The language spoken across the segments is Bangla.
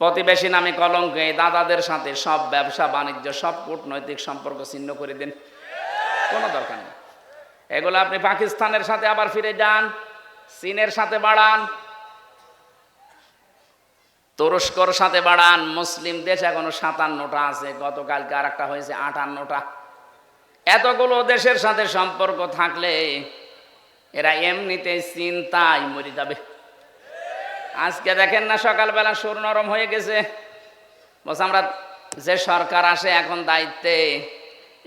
প্রতিবেশী নামে কলঙ্ক, এই দাদাদের সাথে সব ব্যবসা, বাণিজ্য, সব কূটনৈতিক সম্পর্ক ছিন্ন করে দিন। কোনো দরকার নেই। এগুলো আপনি পাকিস্তানের সাথে আবার ফিরে যান, চীনের সাথে বাড়ান, তুরস্কর সাথে বাড়ান, মুসলিম দেশ এখনও সাতান্নটা আছে, গতকালকে আর একটা হয়েছে আটান্নটা। এতগুলো দেশের সাথে সম্পর্ক থাকলে এরা এমনিতে চিন্তায় মরে যাবে। আজকে দেখেন না সকালবেলা সুর নরম হয়ে গেছে। বলছে, আমরা যে সরকার আসে এখন দায়িত্বে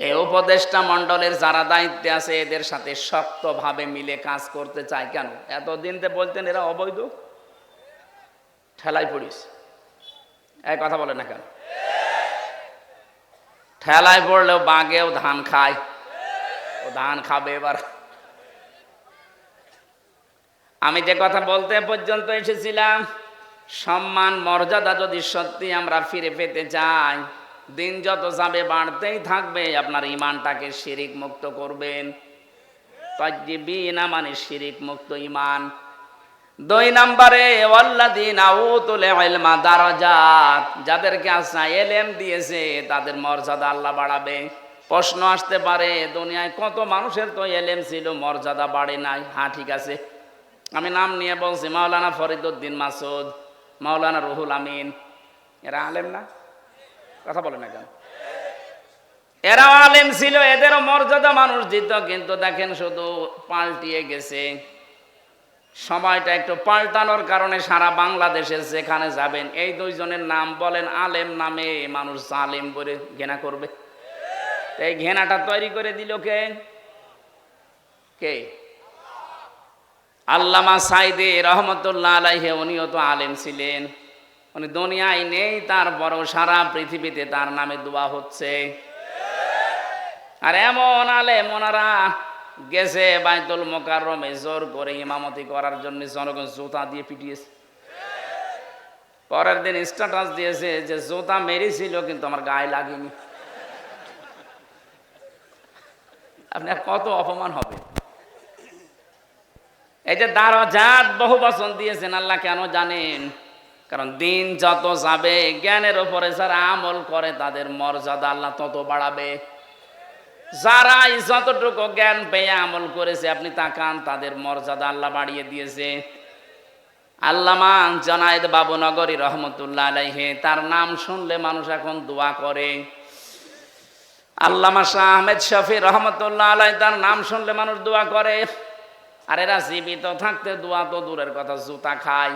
এই উপদেষ্টা মণ্ডলের যারা দায়িত্বে আছে, এদের সাথে শক্তভাবে মিলে কাজ করতে চায় কেন? এতদিন তো বলতেন এরা অবৈধ, ঠেলায় পড়িস। এই কথা বলে না কেন? ঠেলায় পড়লেও বাঘেও ধান খায়। ও ধান খাবে এবার। আমি যে কথা বলতে পর্যন্ত এসেছিলাম, সম্মান, মর্যাদা যদি সত্যি আমরা ফিরে পেতে চাই, দিন যত যাবে বাড়তেই থাকবে, আপনার ইমানটাকে শিরিক মুক্ত করবেন। মানে শিরিক মুক্ত ইমান দুই নম্বরে যাদেরকে আল্লাহ এলেম দিয়েছে, তাদের মর্যাদা আল্লাহ বাড়াবে। প্রশ্ন আসতে পারে, দুনিয়ায় কত মানুষের তো এলেম ছিল, মর্যাদা বাড়ে নাই? হ্যাঁ ঠিক আছে। আমি নাম নিয়ে বলছি, মাওলানা ফরিদুদ্দিন মাসুদ, মাওলানা রুহুল আমিন। এরা আলেম না? কথা বলেন না কেন? এরা আলেম ছিল, এদেরও মর্যাদা মানুষ দিত, কিন্তু দেখেন শুধু পাল্টিয়ে গেছে। সময়টা একটু পাল্টানোর কারণে সারা বাংলাদেশে যেখানে যাবেন, এই দুইজনের নাম বলেন আলেম নামে মানুষ আলেম বলে ঘেনা করবে। এই ঘেনাটা তৈরি করে দিল কে? কে? আল্লামা সাইদে রহমতুল্লাহ আলাইহে, উনিও তো আলেম ছিলেন। উনি দুনিয়ায় নেই, তার বড় সারা পৃথিবীতে তার নামে দোয়া হচ্ছে। আর এমন আলেম ওনারা গেছে বাইতুল মোকাররমে জোর করে ইমামতি করার জন্য জনগণ জুতা দিয়ে পিটিয়েছে। পরের দিন স্ট্যাটাস দিয়েছে যে জুতা মেরেছিল, কিন্তু আমার গায়ে লাগেনি। আপনার কত অপমান হবে? এই যে দারজাত বহু বচন দিয়েছেন, আল্লাহ কেন জানেন? কারণ দিন যত যাবে, জ্ঞানের উপরে যারা আমল করে, তাদের মর্যাদা আল্লাহ তত বাড়াবে। যারাই যতটুকু জ্ঞান পেয়ে আমল করেছে, আপনি তাকান, তাদের মর্যাদা আল্লাহ বাড়িয়ে দিয়েছে। আল্লামা জনায়েদ বাবু নগরী রহমতুল্লাহ আলাইহে, তার নাম শুনলে মানুষ এখন দোয়া করে। আল্লামা শাহ আহমেদ শফি রহমতুল্লাহ আলাই তার নাম শুনলে মানুষ দোয়া করে। আর এরা জীবিত, থাকতে দোয়া তো দূরের কথা, জুতা খায়।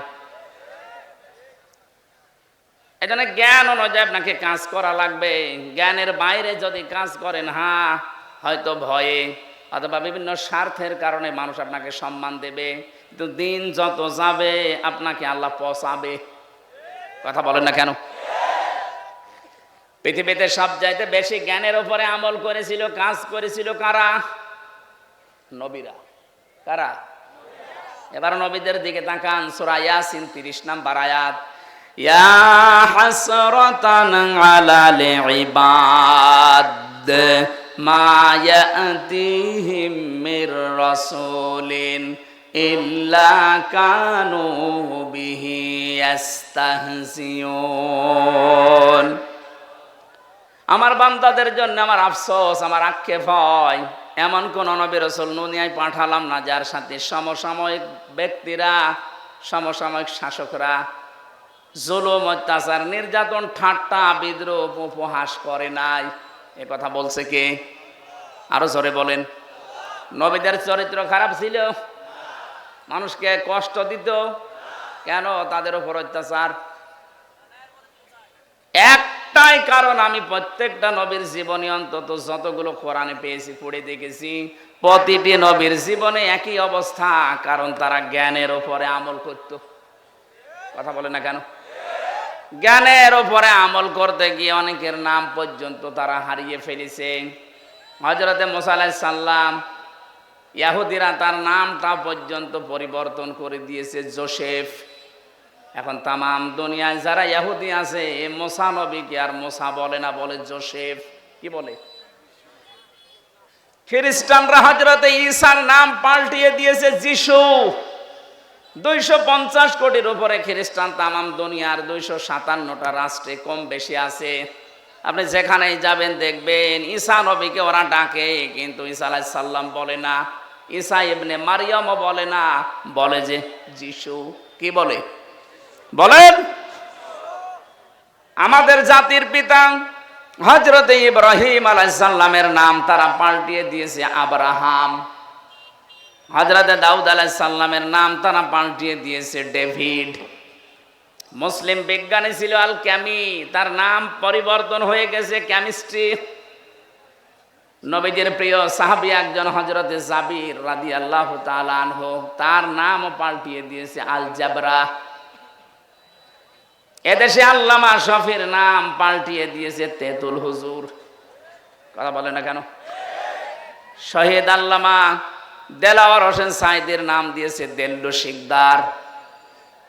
এই জন্য জ্ঞান অনুযায়ী আপনাকে কাজ করা লাগবে। জ্ঞানের বাইরে যদি কাজ করেন হ্যাঁ হয়তো ভয়ে, অথবা বিভিন্ন স্বার্থের কারণে মানুষ আপনাকে সম্মান দেবে। কিন্তু দিন যত যাবে, আপনাকে আল্লাহ পচাবে। কথা বলেন না কেন? পৃথিবীতে সব চাইতে বেশি জ্ঞানের উপরে আমল করেছিল, কাজ করেছিল কারা? নবীরা। কারা? এবার নবীদের দিকে তাকান, সূরা ইয়াসিন 30 নাম্বার আয়াত। ইয়া হাসরাতান আলাল ইবাদ, মা ইয়াতিহিম মির রাসূলিন ইল্লা কানু বিহি ইয়াস্তাহজিউন। আমার বান্দাদের জন্য আমার আফসোস, আমার আক্ষেপ হয়। এমন কোন নবী নুনিয়ায় পাঠালাম না, যার সাথে সমসাময়িক ব্যক্তিরা, সমসাময়িক শাসকরা জুলুম, অত্যাচার, নির্যাতন, ঠাট্টা, বিদ্রোহ উপহাস করে নাই। এ কথা বলছে কে? আরও জোরে বলেন। নবীদের চরিত্র খারাপ ছিল, মানুষকে কষ্ট দিত, কেন তাদের উপর অত্যাচার? একটাই কারণ আমি প্রত্যেকটা নবীর জীবনে অন্তত যতগুলো কোরআনে পেয়েছি, পড়ে দেখেছি, প্রতিটি নবীর জীবনে একই অবস্থা, কারণ তারা জ্ঞানের ওপরে আমল করত। কথা বলে না কেন? জ্ঞানের ওপরে আমল করতে গিয়ে অনেকের নাম পর্যন্ত তারা হারিয়ে ফেলেছে। হজরতে মোসালাই সাল্লাম ইয়াহুদিরা তার নামটা পর্যন্ত পরিবর্তন করে দিয়েছে, জোসেফ। এখন তামাম দুনিয়ায় যারা ইয়াহুদি আছে মোসা নবীকে আর মোসা বলে না, বলে জোসেফ। কি বলে? খ্রিস্টানরা হজরতে ঈসার নাম পাল্টিয়ে দিয়েছে যিশু। দুইশো পঞ্চাশ কোটির উপরে খ্রিস্টান তামাম দুনিয়ার দুইশো সাতান্নটা রাষ্ট্রে কম বেশি আছে। আপনি যেখানেই যাবেন দেখবেন ঈসা নবীকে ওরা ডাকে, কিন্তু ঈসা আলাইহিস সাল্লাম বলে না। ঈসা ইবনে মারিয়ামও বলে না, বলে যে যিশু। কি বলে? বলেন, আমাদের জাতির পিতা হজরত ইব্রাহিম আলাইসাল্লামের নাম তারা পাল্টিয়ে দিয়েছে, আব্রাহাম। হজরত দাউদ আলাইসাল্লামের নাম তারা পাল্টিয়ে দিয়েছে, ডেভিড। মুসলিম বিজ্ঞানী ছিল আল ক্যামি তার নাম পরিবর্তন হয়ে গেছে, কেমিস্ট্রি। নবীদের প্রিয় সাহাবি একজন হজরতে জাবির রাদি আল্লাহ তালানহ তার নামও পাল্টিয়ে দিয়েছে আল জাবরা এদেশে আল্লামা শফির নাম পাল্টিয়ে দিয়েছে তেতুল হুজুর। কথা বলে না কেন? শহীদ আল্লামা দেলাওয়ার হোসেন সাইদের নাম দিয়েছে দেল্লু শিকদার।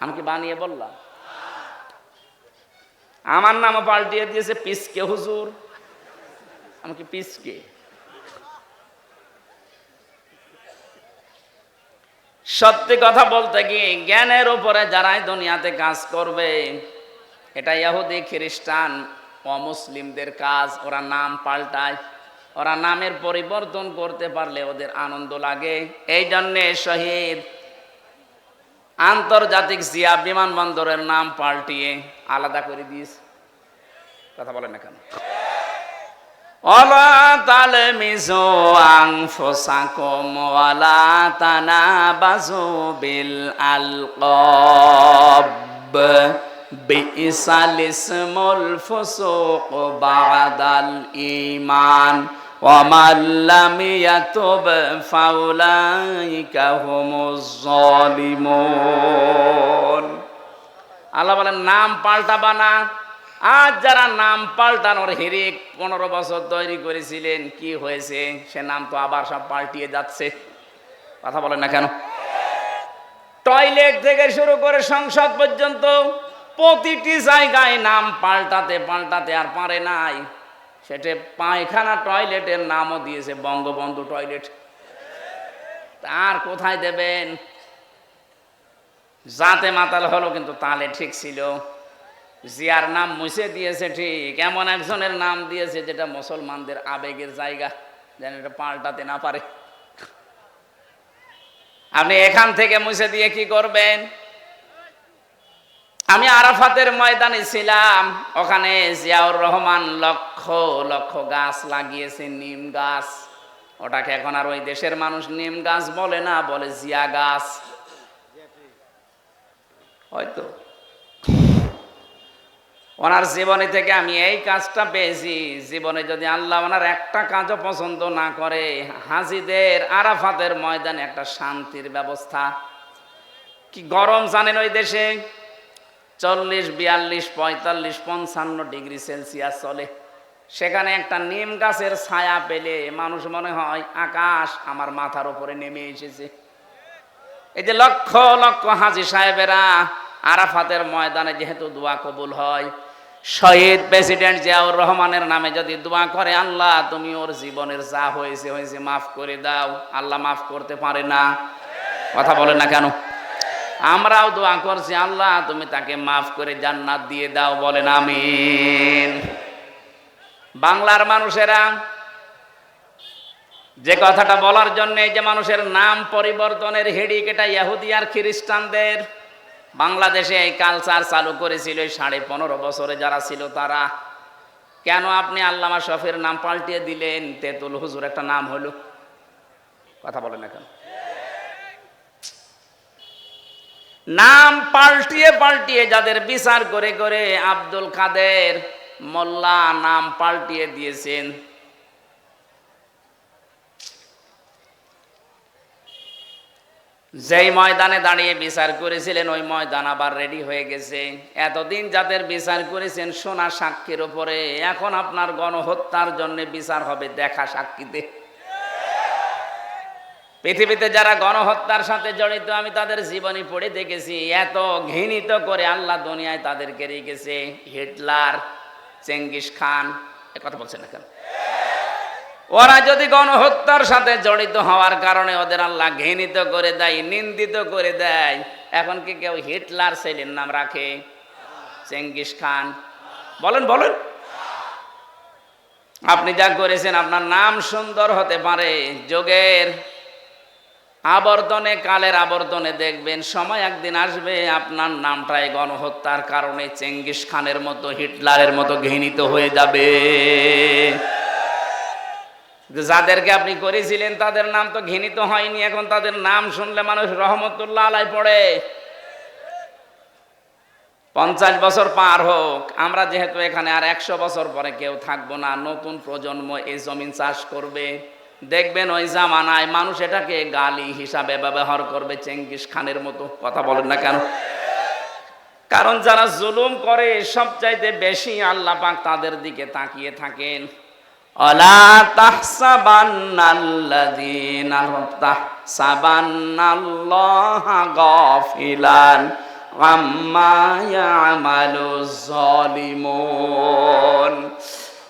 আমি কি বানিয়ে বললাম? আমার নামও পাল্টিয়ে দিয়েছে পিসকে হুজুর। আমি কি পিসকে? সত্যি কথা বলতে কি, জ্ঞানের উপরে যারাই দুনিয়াতে কাজ করবে এটা ইহুদি, খ্রিস্টান, অমুসলিমদের কাজ, ওরা নাম পাল্টায়। ওরা নামের পরিবর্তন করতে পারলে ওদের আনন্দ লাগে। এই জন্যে শহীদ আন্তর্জাতিক জিয়া বিমানবন্দরের নাম পাল্টিয়ে আলাদা করে দিস। কথা বলেন না কেন? মিজো আং ফোসাকম ওয়ালা তানা বাজু বিল আলকব বিইসাল ইসমুল ফুসুক বাদাল ঈমান ومن لم يتب فأولئك هم الظالمون আল্লাহ বলেন নাম পাল্টাবা না আজ যারা নাম পাল্টানোর হিরিক পনেরো বছর তৈরি করেছিলেন কি হয়েছে সে নাম তো আবার সব পাল্টিয়ে যাচ্ছে কথা বলেন না কেন টয়লেট থেকে শুরু করে সংসদ পর্যন্ত প্রতিটি জায়গায় নাম পাল্টাতে পাল্টাতে আর পারে নাই। সেটা পায়খানা টয়লেটের নামও দিয়েছে বঙ্গবন্ধু টয়লেট। আর কোথায় দেবেন? যাতে মাতাল হলো কিন্তু তালে ঠিক ছিল। জিয়ার নাম মুছে দিয়েছে ঠিক। এমন একজনের নাম দিয়েছে যেটা মুসলমানদের আবেগের জায়গা, যেন এটা পাল্টাতে না পারে। আপনি এখান থেকে মুছে দিয়ে কি করবেন? আমি আরাফাতের ময়দানে ছিলাম। ওখানে জিয়াউর রহমান লক্ষ লক্ষ গাছ লাগিয়েছে, নিম গাছ। ওটাকে এখন আর ওই দেশের মানুষ নিম গাছ বলে না, বলে জিয়া গাছ। হয়তো ওনার জীবনে থেকে আমি এই কাজটা পেয়েছি। জীবনে যদি আল্লাহ ওনার একটা কাজও পছন্দ না করে, হাজিদের আরাফাতের ময়দানে একটা শান্তির ব্যবস্থা। কি গরম জানেন ওই দেশে? চল্লিশ, বিয়াল্লিশ, পঁয়তাল্লিশ, পঞ্চান্ন ডিগ্রি সেলসিয়াস চলে। সেখানে একটা নিম গাছের ছায়া পেলে মানুষ মনে হয় আকাশ আমার মাথার উপরে নেমে এসেছে। এই যে লক্ষ লক্ষ হাজি সাহেবেরা আরাফাতের ময়দানে যেহেতু দোয়া কবুল হয়, শহীদ প্রেসিডেন্ট জিয়াউর রহমানের নামে যদি দোয়া করে, আল্লাহ, তুমি ওর জীবনের যা হয়েছে হয়েছে, মাফ করে দাও। আল্লাহ মাফ করতে পারে না। কথা বলে না কেন? আমরাও দোয়া করছি, আল্লাহ, তুমি তাকে মাফ করে জান্নাত দিয়ে দাও, বলেন আমিন। বাংলার মানুষেরা, যে কথাটা বলার জন্য যে মানুষের নাম পরিবর্তনের হেডিক এটা ইহুদি আর খ্রিস্টানদের। বাংলাদেশে এই কালচার চালু করেছিল সাড়ে পনেরো বছরে যারা ছিল তারা। কেন আপনি আল্লামা শফের নাম পাল্টিয়ে দিলেন? তেতুল হুজুর একটা নাম হলো। কথা বলেন না কেন নাম পাল্টিয়ে পাল্টিয়ে যাদের বিচার করে করে আব্দুল কাদের মোল্লা নাম পাল্টিয়ে দিয়েছেন। যেই ময়দানে দাঁড়িয়ে বিচার করেছিলেন, ওই ময়দান আবার রেডি হয়ে গেছে। এতদিন যাদের বিচার করেছেন, সোনা সাক্ষীর ওপরে এখন আপনার গণহত্যার জন্য বিচার হবে, দেখা সাক্ষীতে। পৃথিবীতে যারা গণহত্যার সাথে জড়িত, আমি তাদের জীবনী পড়ে দেখেছি। এত ঘৃণিত করে আল্লাহ দুনিয়ায় তাদেরকে রেখেছে। হিটলার, চেঙ্গিস খান, এ কথা বলছেন না কেন? ওরা যদি গণহত্যার সাথে জড়িত হওয়ার কারণে ওদের আল্লাহ ঘৃণিত করে দেয়, নিন্দিত করে দেয়, এখন কি কেউ হিটলার ছেলের নাম রাখে? Genghis Khan. বলেন বলেন। আপনি যা করেছেন, আপনার নাম সুন্দর হতে পারে। যোগের আবর্তনে, কালের আবর্তনে দেখবেন, সময় একদিন আসবে, আপনার নামটাই গণহত্যার কারণে চেঙ্গিস খানের মতো, হিটলারের মতো ঘৃণিত হয়ে যাবে। যাদেরকে আপনি করেছিলেন, তাদের নাম তো ঘৃণিত হয়নি, এখন তাদের নাম শুনলে মানুষ রহমতুল্লাহ আলাই পড়ে। পঞ্চাশ বছর পার হোক, আমরা যেহেতু এখানে আর একশো বছর পরে কেউ থাকব না, নতুন প্রজন্ম এই জমিন চাষ করবে। দেখবেন ওই জামানায় মানুষ এটাকে গালি হিসাবে ব্যবহার করবে, চেঙ্গিস খানের মতো কথা বলেন না কেন? কারণ যারা জুলুম করে, সবচাইতে বেশি আল্লাহ পাক তাদের দিকে তাকিয়ে থাকেন। অলা তাহসাবান্নাল্লাযীনা তাহসাবান্নাল্লাহা গাফিলান আম্মা ইয়ামালুজ জালিমুন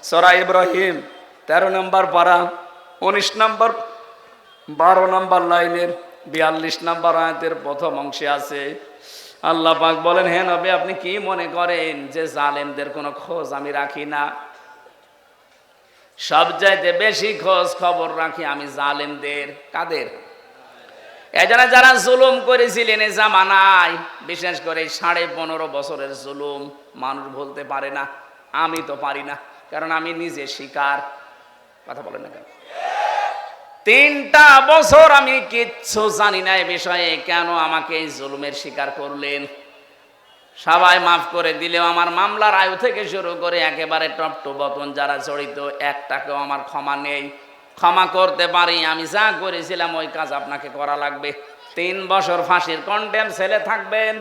সূরা ইব্রাহিম 13 নম্বর পারা। 19 নম্বর 12 নম্বর লাইনের 42 নম্বর আয়াতের প্রথম অংশে আছে, আল্লাহ পাক বলেন, হে নবী, আপনি কি মনে করেন যে জালেমদের কোনো খোঁজ আমি রাখি না? সবচাইতে বেশি খোঁজ খবর রাখি আমি জালেমদের। কাদের? এজন্য যারা জুলুম করেছিলেন এ জামানায়, বিশেষ করে সাড়ে পনেরো বছরের জুলুম, মানুষ বলতে পারে না, আমি তো পারি না, কারণ আমি নিজে শিকার। কথা বলেন না কেন? তিনটা বছর আমি কিচ্ছু জানি না এ বিষয়ে। কেন আমাকে এই জুলুমের শিকার করলেন? সবাই মাফ করে দিলেও আমার মামলার আয়ু থেকে শুরু করে একেবারে টপ টু বতন যারা জড়িত, একটাকেও আমার ক্ষমা নেই। ক্ষমা করতে পারি, আমি যা করেছিলাম ওই কাজ আপনাকে করা লাগবে। তিন বছর ফাঁসির কন্টেম ছেলে থাকবেন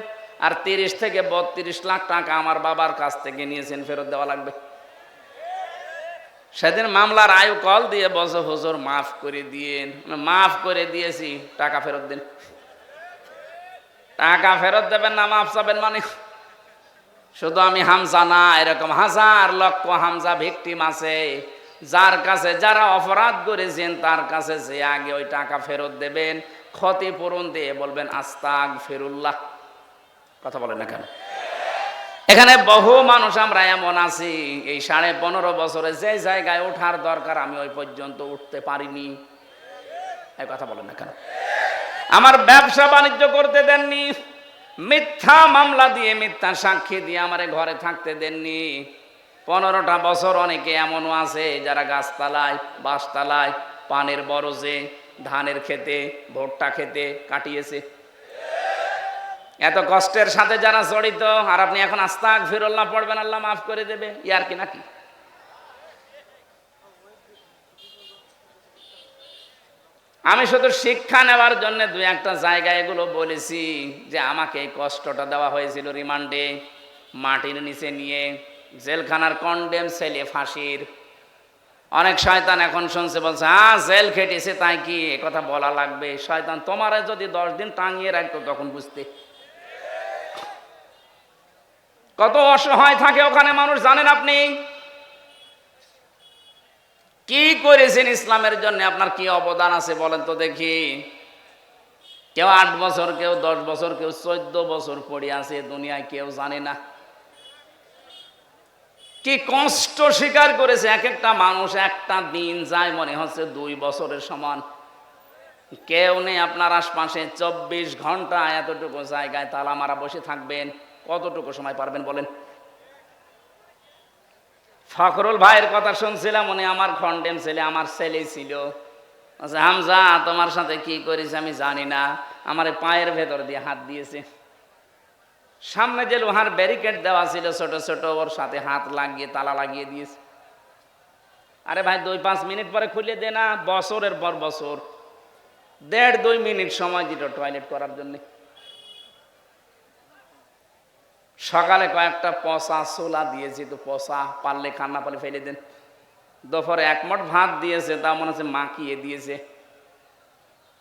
আর তিরিশ থেকে বত্রিশ লাখ টাকা আমার বাবার কাছ থেকে নিয়েছেন ফেরত দেওয়া লাগবে। সেদিন মামলার আয়ু কল দিয়ে বসে হুজুর, মাফ করে দিয়েন। মাফ করে দিয়েছি, টাকা ফেরত দিন। টাকা ফেরত দেবেন না, মাফ চাবেন মানে শুধু আমি হামজা না, এরকম হাজার লক্ষ হামজা ভিকটিম আছে। যার কাছে যারা অপরাধ করেছেন, তার কাছে যে আগে ওই টাকা ফেরত দেবেন, ক্ষতিপূরণ দিয়ে বলবেন আস্তাক ফেরুল্লাহ কথা বলেন না কেন? এখানে বহু মানুষ আমরা এমন আছি। এই সাড়ে পনেরো বছরে যে জায়গায় ওঠার দরকার আমি ওই পর্যন্ত উঠতে পারিনি। এই কথা বলেন না কেন? আমার ব্যবসা বাণিজ্য করতে দেননি। মিথ্যা মামলা দিয়ে, মিথ্যা সাক্ষী দিয়ে আমার ঘরে থাকতে দেননি। পনেরোটা বছর অনেকে এমনও আছে, যারা গাছতলায় বাঁশতলায় পানের বরজে, ধানের খেতে ভুট্টা খেতে কাটিয়েছে। এত কষ্টের সাথে যারা জড়িত, আর আপনি এখন আস্তাক ফিরল্লাহ পড়বেন, আল্লাহ মাফ করে দেবে। ইয়ার কি নাকি? আমি শুধু শিক্ষা নেওয়ার জন্য দু একটা জায়গায় এগুলো বলেছি যে আমাকে এই কষ্টটা দেওয়া হয়েছিল রিমান্ডে মাটির নিচে নিয়ে, জেলখানার কন্ডেম ছেলে ফাঁসির। অনেক শয়তান এখন শুনছে, বলছে হ্যাঁ জেল খেটেছে, তাই কি? কথা বলা লাগবে। শয়তান তোমার যদি দশ দিন টাঙিয়ে রাখতো তখন বুঝতে কত অসহায় থাকে ওখানে, মানুষ জানেন আপনি? কি করেছেন ইসলামের জন্য? আপনার কি অবদান আছে বলেন তো দেখি। কেউ আট বছর, কেউ দশ বছর, কেউ চোদ্দ বছর পড়ে আছে দুনিয়ায়, কেউ জানে না। কি কষ্ট স্বীকার করেছে? এক একটা মানুষ একটা দিন যায়, মনে হচ্ছে দুই বছরের সমান। কেউ নেই আপনার আশপাশে, চব্বিশ ঘণ্টা এতটুকু জায়গায় তালা মারা বসে থাকবেন। কতটুকু সময় পারবেন বলেন? ফখরুল ভাইয়ের কথা শুনছিলাম, উনি আমার খন্ডেম ছেলে, আমার ছেলে ছিল। আচ্ছা হামজা, তোমার সাথে কি করিস আমি জানি না। আমার পায়ের ভেতর দিয়ে হাত দিয়েছে। সামনে যে লোহার ব্যারিকেড দেওয়া ছিল, ছোট ছোট, ওর সাথে হাত লাগিয়ে, তালা লাগিয়ে দিয়েছে। আরে ভাই, দুই, পাঁচ মিনিট পরে খুলে দে না, বছরের পর বছর। দেড়, দুই মিনিট সময় দিল টয়লেট করার জন্যে। সকালে কয়েকটা পচা সোলা দিয়েছি, তো পচা পারলে খান্না পালে ফেলে দেন। দুপুরে একমট ভাত দিয়েছে, তা মনে হচ্ছে মাখিয়ে দিয়েছে।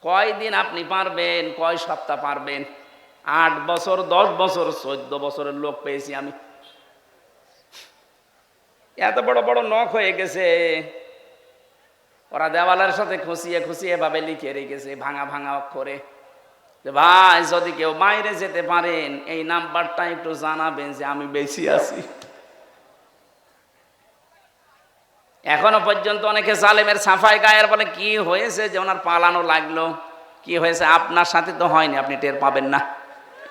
কয়দিন আপনি পারবেন, কয় সপ্তাহ পারবেন? আট বছর, দশ বছর, চোদ্দ বছরের লোক পেয়েছি আমি। এত বড় বড় নখ হয়ে গেছে। ওরা দেওয়ালের সাথে খুশিয়ে খুশিয়ে ভাবে লিখে রেখেছে, ভাঙা ভাঙা অক্ষরে ভাই, যদি কেউ বাইরে যেতে পারেন, এই নাম্বারটা একটু জানাবেন যে আমি বেশি আছি। এখনও পর্যন্ত অনেকে সালেমের সাফাই গায়ের বলে, কি হয়েছে যে ওনার পালানো লাগল? কি হয়েছে? আপনার সাথে তো হয়নি, আপনি টের পাবেন না।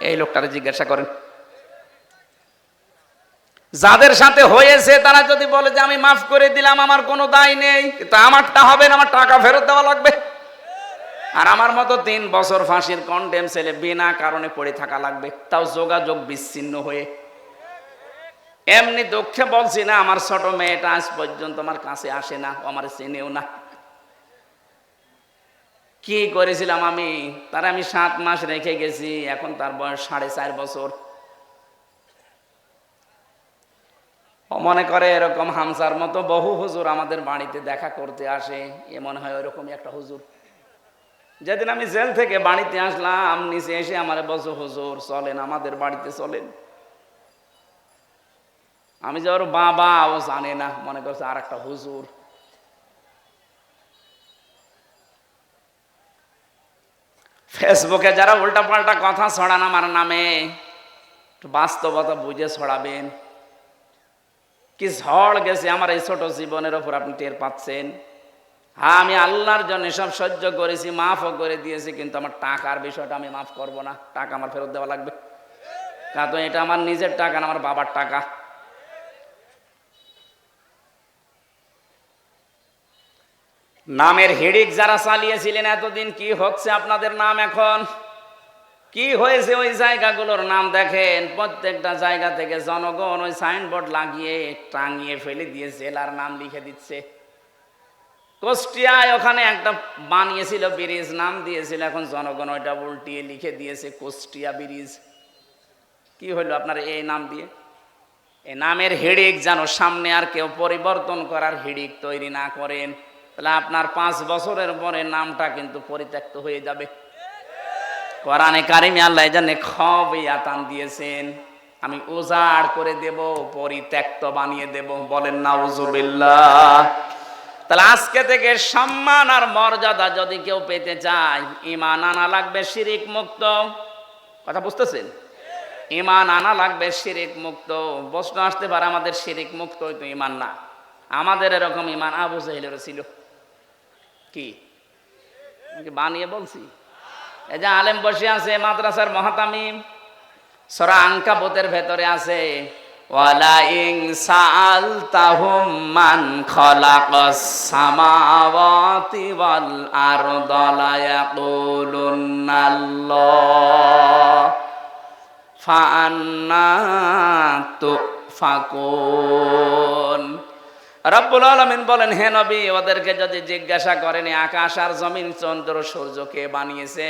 এই লোকটারে জিজ্ঞাসা করেন। যাদের সাথে হয়েছে, তারা যদি বলে যে, আমি মাফ করে দিলাম, আমার কোনো দায় নেই তা আমারটা হবে না, আমার টাকা ফেরত দেওয়া লাগবে। আর আমার মতো তিন বছর ফাঁসির কন্ডেম ছেলে বিনা কারণে পড়ে থাকা লাগবে, তাও যোগাযোগ বিচ্ছিন্ন হয়ে। এমনি দুঃখে বলছি না, আমার ছোট মেয়েটা আজ পর্যন্ত আমার কাছে আসে না আমার চেনেও না। কি করেছিলাম আমি? তার আমি সাত মাস রেখে গেছি, এখন তার বয়স সাড়ে চার বছর। মনে করে এরকম হামসার মতো বহু হুজুর আমাদের বাড়িতে দেখা করতে আসে, এ মনে হয় ওরকমই একটা হুজুর। যেদিন আমি জেল থেকে বাড়িতে আসলাম, নিচে এসে আমার বলছো, হুজুর, চলেন, আমাদের বাড়িতে চলেন। আমি যে ওর বাবা, ও জানে না, মনে করছে আর একটা হুজুর। ফেসবুকে যারা উল্টা পাল্টা কথা ছড়ান আমার নামে বাস্তবতা বুঝে ছড়াবেন। কি ঝড় গেছে আমার এই ছোট জীবনের ওপর আপনি টের পাচ্ছেন? হ্যাঁ আমি আল্লাহর জন্য সব সহ্য করেছি, মাফও করে দিয়েছি, কিন্তু আমার টাকার বিষয়টা আমি মাফ করব না। টাকা আমার ফেরত দেওয়া লাগবে। কারণ এটা আমার নিজের টাকা না, আমার বাবার টাকা। নামের হিড়িক যারা চালিয়েছিলেন, এতদিন কি হচ্ছে আপনাদের নাম এখন? কি হয়েছে ওই জায়গাগুলোর নাম দেখেন? প্রত্যেকটা জায়গা থেকে জনগণ ওই সাইনবোর্ড লাগিয়ে টাঙিয়ে ফেলে দিয়ে জেলার নাম লিখে দিচ্ছে। কুষ্টিয়ায় ওখানে একটা বানিয়েছিল, ব্রিজ নাম দিয়েছিল, এখন জনগণ ওইটা উল্টিয়ে লিখে দিয়েছে, কুষ্টিয়া ব্রিজ। কি হলো আপনার এই নাম দিয়ে? এই নামের হিড়িক যেন সামনে আর কেউ পরিবর্তন করার হিড়িক তৈরি না করেন। তাহলে আপনার পাঁচ বছরের পরে নামটা কিন্তু পরিত্যক্ত হয়ে যাবে। কোরআনে কারিমে আল্লাহ জানে খবিয়াতান দিয়েছেন। আমি উজাড় করে দেব, পরিত্যক্ত বানিয়ে দেব, বলেন না উজুবিল্লাহ তাহলে আজকে থেকে সম্মান আর মর্যাদা যদি কেউ পেতে চায় ইমান আনা লাগবে শিরিক মুক্ত। কথা বুঝতেছেন? ইমান আনা লাগবে শিরিক মুক্ত। প্রশ্ন আসতে পারে, আমাদের শিরিক মুক্ত হইতো ইমান না। আমাদের এরকম ইমান আবু জাহিলেরও ছিল। কি? বানিয়ে বলছি? এই যে আলেম বসে আছে, মাদ্রাসার মহাতামিম। সরা আঙ্কাবতের ভেতরে আছে। রব্বুল আলমিন বলেন, হে নবী, ওদেরকে যদি জিজ্ঞাসা করেন আকাশ আর জমিন, চন্দ্র সূর্যকে বানিয়েছে?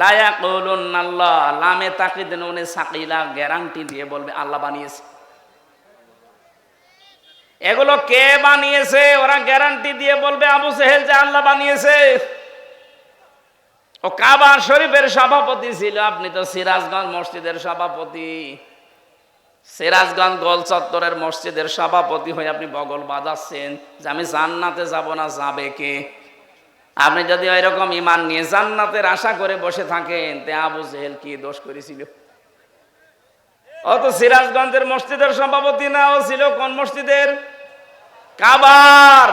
লায়া কৌলুন আল্লাহ লামে তাকিদ নুনে সাকিলা গ্যারান্টি দিয়ে বলবে, আল্লাহ বানিয়েছে। এগুলো কে বানিয়েছে? ওরা গ্যারান্টি দিয়ে বলবে, আবু সেহেল যে আল্লাহ বানিয়েছে। ও কাবার শরীফের সভাপতি ছিল, আপনি তো সিরাজগঞ্জ মসজিদের সভাপতি। সিরাজগঞ্জ গোল চত্বরের মসজিদের সভাপতি হয়ে আপনি বগল বাজাচ্ছেন যে আমি জান্নাতে যাব না, যাবে কে? আপনি যদি ওই রকম ইমান নিয়ে জান্নাতের আশা করে বসে থাকেন, তে আবু জেহেল কি দোষ করেছিল? ও তো সিরাজগঞ্জের মসজিদের সভাপতি না, ও ছিল কোন মসজিদের? কাবার।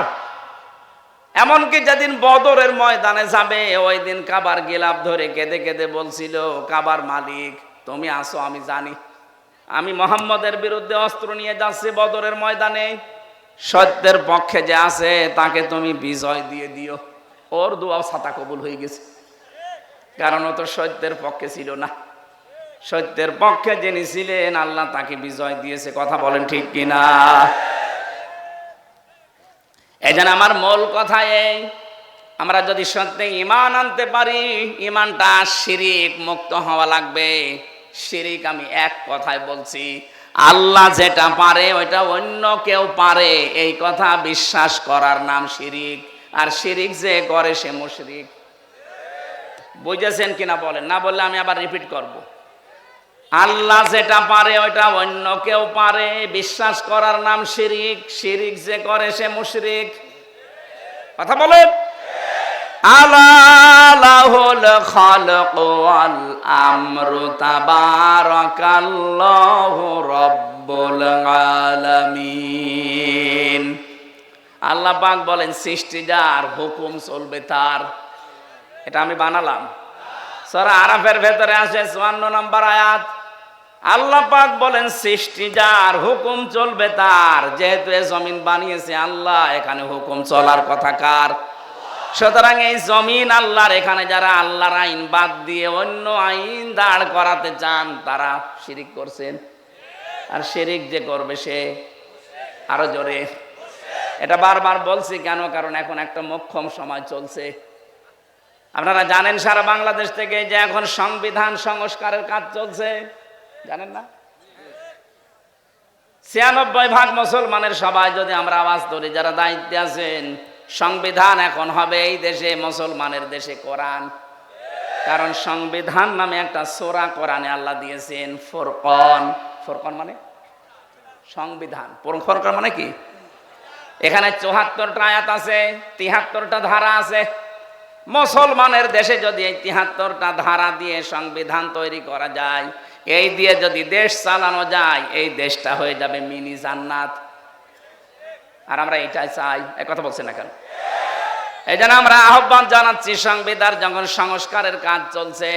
এমনকি যেদিন বদরের ময়দানে যাবে, ওই দিন কাবার গেলাপ ধরে কেঁদে কেঁদে বলছিল, কাবার মালিক, তুমি আসো, আমি জানি। আমি মোহাম্মদের বিরুদ্ধে অস্ত্র নিয়ে যাচ্ছি বদরের ময়দানে। সত্যের পক্ষে যে আছে, তাকে তুমি বিজয় দিয়ে দিও। ওর দোয়াও ছাতা কবুল হয়ে গেছে। কারণ ও তো সত্যের পক্ষে ছিল না। সত্যের পক্ষে যিনি ছিলেন, আল্লাহ তাকে বিজয় দিয়েছে, কথা বলেন ঠিক কিনা? এই আমার মূল কথা এই, আমরা যদি সত্যি ইমান আনতে পারি ইমানটা শিরিক মুক্ত হওয়া লাগবে। শিরিক আমি এক কথায় বলছি, আল্লাহ যেটা পারে, ওইটা অন্য কেউ পারে। এই কথা বিশ্বাস করার নাম শিরিক। আর শিরিক যে করে, সে মুশরিক। বুঝেছেন কিনা বলেন? না বললে আমি আবার রিপিট করব। আল্লাহ যেটা পারে, ওইটা অন্য কেউ পারে। বিশ্বাস করার নাম শিরিক শিরিক যে করে সে মুশরিক। কথা বলেন? আলাহুল খালক ওয়াল আমরু তাবারাকাল্লাহু রাব্বুল আলামিন। আল্লাহ পাক বলেন, সৃষ্টি যার হুকুম চলবে তার। এটা আমি বানালাম। সরা আরাফের ভেতরে আছে চুয়ান্ন নম্বর আয়াত। আল্লাহ পাক বলেন, সৃষ্টি যার হুকুম চলবে তার। যেহেতু এ জমিন বানিয়েছে আল্লাহ, এখানে হুকুম চলার কথা কার? সুতরাং এই জমিন আল্লাহর, এখানে যারা আল্লাহর আইন বাদ দিয়ে অন্য আইন দাঁড় করাতে চান, তারা শিরিক করছেন। আর শিরিক যে করবে সে? আরও জোরে। এটা বারবার বলছি কেন? কারণ এখন একটা মক্ষম সময় চলছে। আপনারা জানেন, সারা বাংলাদেশ থেকে যে এখন সংবিধান সংস্কারের কাজ চলছে। জানেন না? ছিয়ানব্বই ভাগ মুসলমানের সবাই যদি আমরা আওয়াজ ধরি, যারা দায়িত্বে আছেন, সংবিধান এখন হবে এই দেশে, মুসলমানের দেশে কোরআন। কারণ সংবিধান নামে একটা সোরা কোরআনে আল্লাহ দিয়েছেন, ফোরকন। ফোরকন মানে? সংবিধান। ফোরকন মানে কি? এখানে চুহাত্তরটা আয়াত আছে, তিহাত্তরটা ধারা আছে। মুসলমানের দেশে যদি এই তিহাত্তরটা ধারা দিয়ে সংবিধান তৈরি করা যায় এই দিয়ে যদি দেশ চালানো যায়, এই দেশটা হয়ে যাবে মিনি জান্নাত। আর আমরা এটাই চাই। এক কথা বলছি না কেন? এই জন্য আমরা আহ্বান জানাচ্ছি, সংবিধান যখন সংস্কারের কাজ চলছে,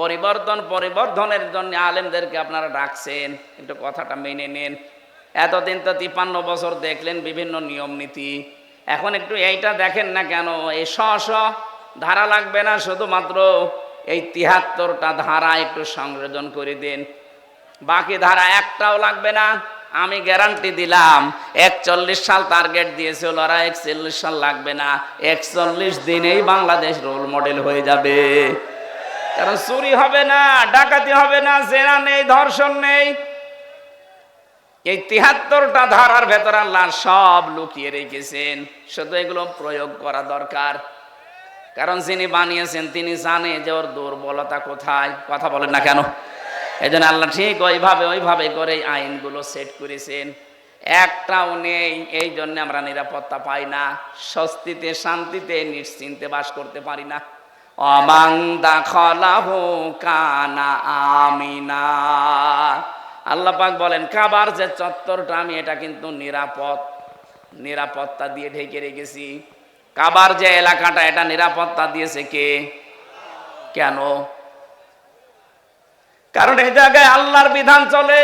পরিবর্তন পরিবর্তনের জন্য আলেমদেরকে আপনারা ডাকছেন। একটু কথাটা মেনে নেন। এতদিন তো তিপ্পান্ন বছর দেখলেন বিভিন্ন নিয়ম নীতি। এখন একটু এইটা দেখেন না কেন? এই স ধারা লাগবে না শুধুমাত্র এই তিহাত্তরটা ধারা একটু সংযোজন করে দিন। বাকি ধারা একটাও লাগবে না, আমি গ্যারান্টি দিলাম। একচল্লিশ সাল টার্গেট দিয়েছিল ওরা একচল্লিশ সাল লাগবে না। একচল্লিশ দিনেই বাংলাদেশ রোল মডেল হয়ে যাবে। কারণ চুরি হবে না, ডাকাতি হবে না, জেনা নেই, ধর্ষণ নেই। এই তিহাত্তরটা ধারার ভেতর আল্লাহ সব লুকিয়ে রেখেছেন। শুধু এগুলো প্রয়োগ করা দরকার। কারণ যিনি বানিয়েছেন, তিনি জানে যে ওর দুর্বলতা কোথায়। কথা বলেন না কেন? এই জন্য আল্লাহ ঠিক ওইভাবে ওইভাবে করে আইনগুলো সেট করেছেন। একটাও নেই, এই জন্য আমরা নিরাপত্তা পাই না। স্বস্তিতে, শান্তিতে, নিশ্চিন্তে বাস করতে পারি না। অমাং দাখলাহু কানা আমিনা। আল্লাহ পাক বলেন, কাবার যে চত্বরটা, আমি এটা কিন্তু নিরাপদ, নিরাপত্তা দিয়ে ঢেকে রেখেছি। কাবার যে এলাকাটা, এটা নিরাপত্তা দিয়েছে কে? কেন? কারণ এই জায়গায় আল্লাহর বিধান চলে।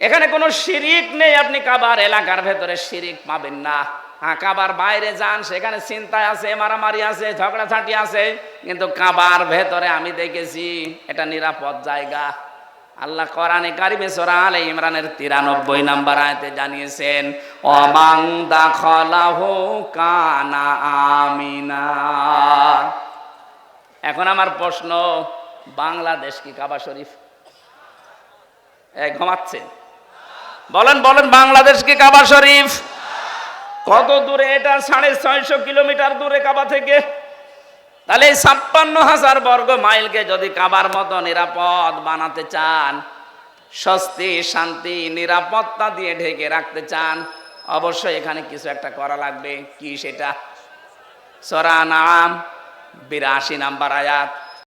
এখানে কোনো শিরিক নেই, আপনি কাবার এলাকার ভেতরে শিরিক পাবেন না। হ্যাঁ কাবার বাইরে যান, সেখানে চিন্তায় আছে, মারামারি আছে, ঝগড়াঝাটি আছে, কিন্তু কাবার ভেতরে আমি দেখেছি, এটা নিরাপদ জায়গা। আল্লাহ কোরআনে কারিমে সূরা আলে ইমরানের 93 নাম্বার আয়াতে জানিয়েছেন অমাং দাখলাহু কানা আমিনা। এখন আমার প্রশ্ন, বাংলাদেশ কি কাবা শরীফ? ঘুমাচ্ছে? বলেন বলেন, বাংলাদেশ কি কাবা শরীফ? কত দূরে এটা? সাড়ে ছয়শো কিলোমিটার দূরে কাবা থেকে? তাহলে এই ছাপ্পান্ন হাজার বর্গ মাইলকে যদি কাবার মতো নিরাপদ বানাতে চান, স্বস্তি, শান্তি, নিরাপত্তা দিয়ে ঢেকে রাখতে চান, অবশ্যই এখানে কিছু একটা করা লাগবে। কি সেটা? সরা নাম বিরাশি নাম্বার আয়াত।